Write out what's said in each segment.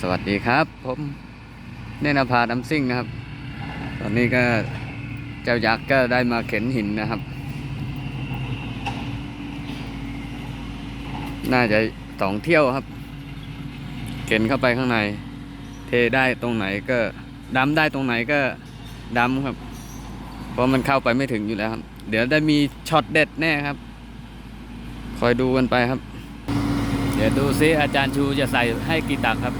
สวัสดีครับ ผมเนนภาดำซิ่งนะครับ ตอนนี้ก็เจ้ายักษ์ก็ได้มาเข็นหินนะครับ น่าจะสองเที่ยวครับ เข็นเข้าไปข้างใน เทได้ตรงไหนก็ดำได้ตรงไหนก็ดำครับ เพราะมันเข้าไปไม่ถึงอยู่แล้วครับ เดี๋ยวได้มีช็อตเด็ดแน่ครับ คอยดูกันไปครับ เดี๋ยวดูซิอาจารย์ชูจะใส่ให้กี่ตักครับ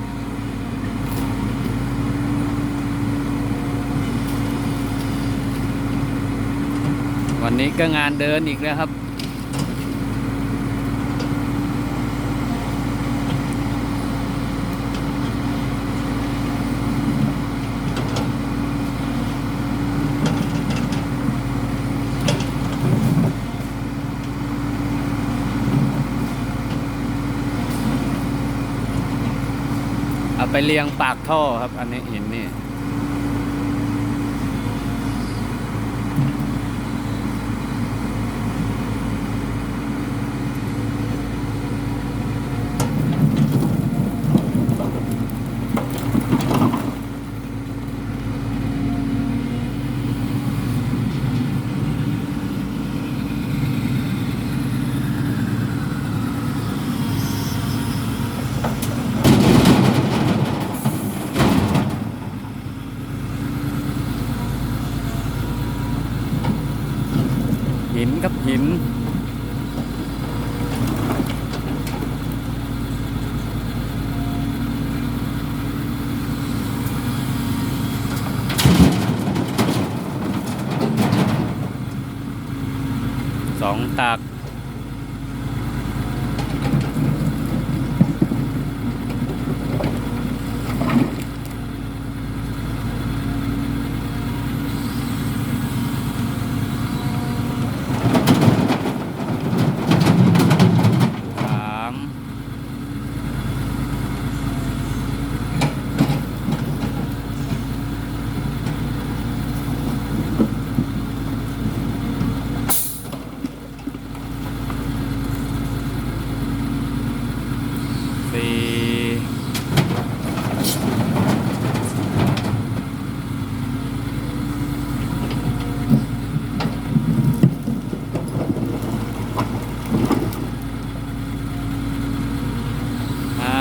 วันนี้ก็งานเดินอีกแล้วครับ เอาไปเรียงปากท่อครับ อันนี้หินนี่ หินกับหิน สองตาก สาม สี่ห้า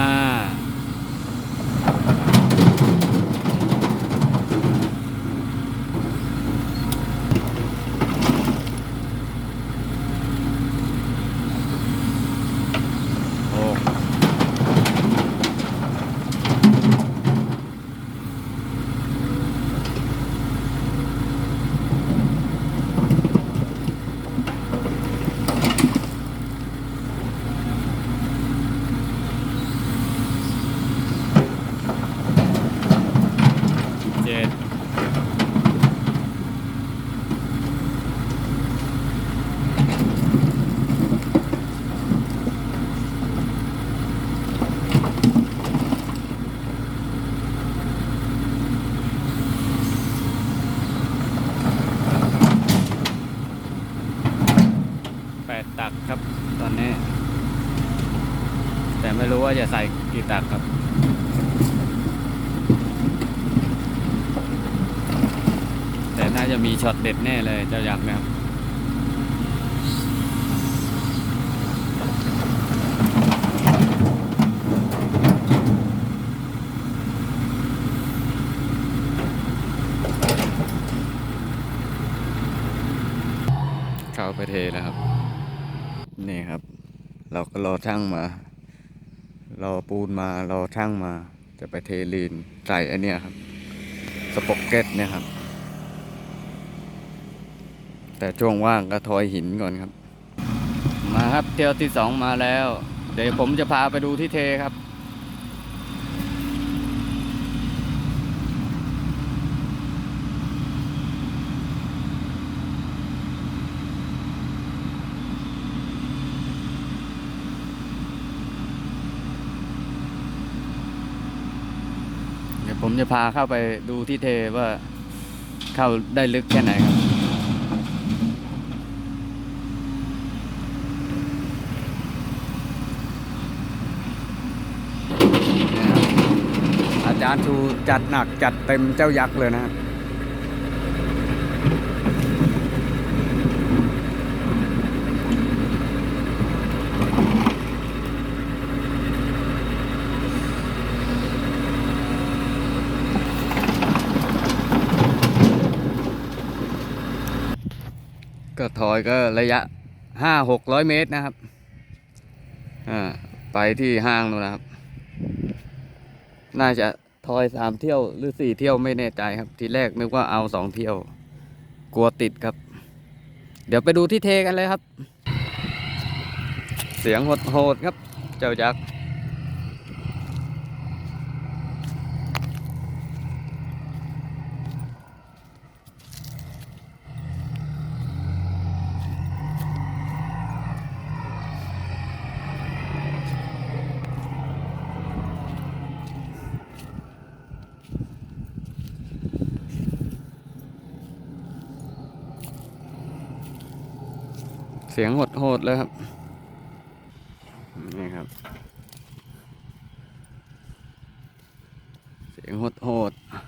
หกเจ็ดแปดตักครับตอนนี้ แต่ ไม่รู้ว่าจะใส่กี่ตักครับแต่น่าจะมีช็อตเด็ดแน่เลยเจ้ายักษ์นะครับเข้าไปเทแล้วครับ นี่ครับ เราก็รอช่างมา รอปูนมารอช่างมาจะไปเทลีนใส่อันเนี้ยครับ สปอกเก็ตเนี่ยครับ แต่ช่วงว่างก็ทอยหินก่อนครับ มาครับเที่ยวที่สองมาแล้ว เดี๋ยวผมจะพาไปดูที่เทครับ ผมจะพาเข้าไปดูที่เทว่าเข้าได้ลึกแค่ไหนครับ อาจารย์ชูจัดหนักจัดเต็มเจ้ายักษ์เลยนะครับ ก็ถอยก็ระยะห้าหกร้อยเมตรนะครับอ่าไปที่ห้างนู่นนะครับ น่าจะทอยสามเที่ยวหรือสี่เที่ยวไม่แน่ใจครับ ทีแรกนึกว่าเอาสองเที่ยว กลัวติดครับ เดี๋ยวไปดูที่เทกันเลยครับ เสียงโหดๆครับ เจ้ายักษ์ สียงโหดๆเลยครับ นี่ครับ เสียงโหดๆ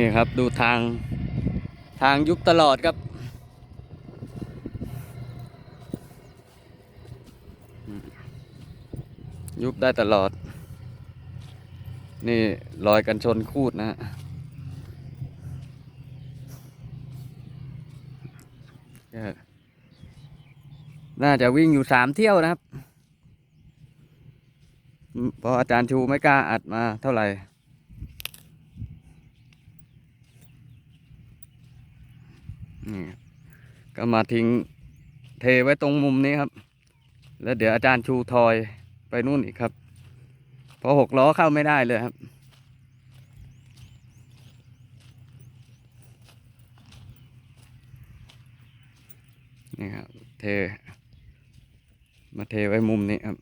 นี่ครับดูทางทางยุบตลอดครับ ยุบได้ตลอด นี่รอยกันชนคูดนะฮะน่าจะวิ่งอยู่สามเที่ยวนะครับ เพราะอาจารย์ชูไม่กล้าอัดมาเท่าไหร่ นี่ก็มาทิ้งเทไว้ตรงมุมนี้ครับ แล้วเดี๋ยวอาจารย์ชูทอยไปนู่นอีกครับ เพราะหกล้อเข้าไม่ได้เลยครับ นี่ครับ เท มาเทไว้มุมนี้ครับ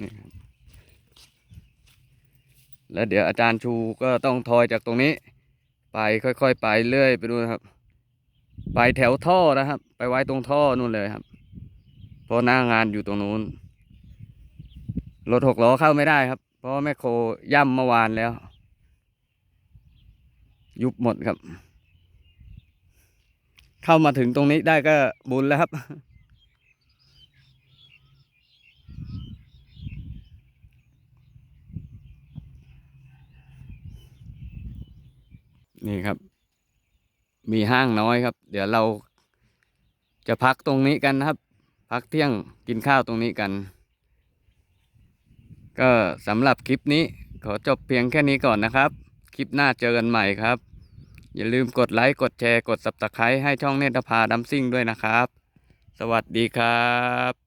นี่ครับ แล้วเดี๋ยวอาจารย์ชูก็ต้องทอยจากตรงนี้ ไปค่อยๆไปเรื่อยไปดูนะครับ ไปแถวท่อนะครับ ไปไว้ตรงท่อนู่นเลยครับ เพราะหน้างานอยู่ตรงนู้นรถหกล้อเข้าไม่ได้ครับ เพราะแม่โคย่ำเมื่อวานแล้ว ยุบหมดครับ เข้ามาถึงตรงนี้ได้ก็บุญแล้วครับ นี่ครับ มีห้างน้อยครับ เดี๋ยวเราจะพักตรงนี้กันนะครับ พักเที่ยงกินข้าวตรงนี้กัน ก็สำหรับคลิปนี้ขอจบเพียงแค่นี้ก่อนนะครับ คลิปหน้าเจอกันใหม่ครับ อย่าลืมกดไลค์กดแชร์กด subscribe ให้ช่องเนตรภาดัมซิ่งด้วยนะครับ สวัสดีครับ